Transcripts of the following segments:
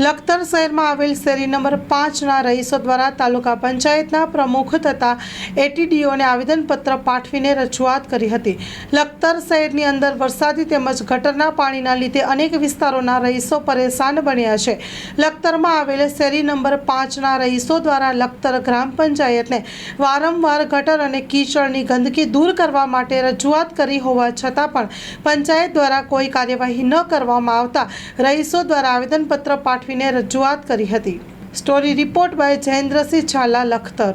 લખતર શહેરમાં આવેલ શેરી નંબર પાંચના રહીશો દ્વારા તાલુકા પંચાયતના પ્રમુખ તથા એટીડીઓને આવેદનપત્ર પાઠવીને રજૂઆત કરી હતી. લખતર શહેરની અંદર વરસાદી તેમજ ગટરના પાણીના લીધે અનેક વિસ્તારોના રહીશો પરેશાન બન્યા છે. લખતરમાં આવેલ શેરી નંબર પાંચના રહીશો દ્વારા લખતર ગ્રામ પંચાયતને વારંવાર ગટર અને કીચડની ગંદકી દૂર કરવા માટે રજૂઆત કરી હોવા છતાં પણ પંચાયત દ્વારા કોઈ કાર્યવાહી ન કરવામાં આવતા રહીશો દ્વારા આવેદનપત્ર પાઠવીને રજૂઆત કરી હતી. Story report by Jayendrasinh Zala, Lakhtar.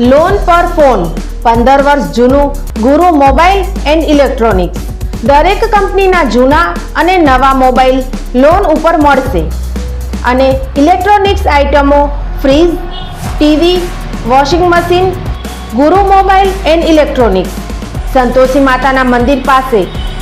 Loan પર ફોન પંદર વર્ષ જૂનું ગુરુ મોબાઈલ એન્ડ ઇલેક્ટ્રોનિક્સ. દરેક કંપનીના જૂના અને નવા મોબાઈલ લોન ઉપર મળશે. અને ઇલેક્ટ્રોનિક્સ આઇટમો fridge, TV, washing machine, Guru mobile and electronics. Santoshi માતાના મંદિર પાસે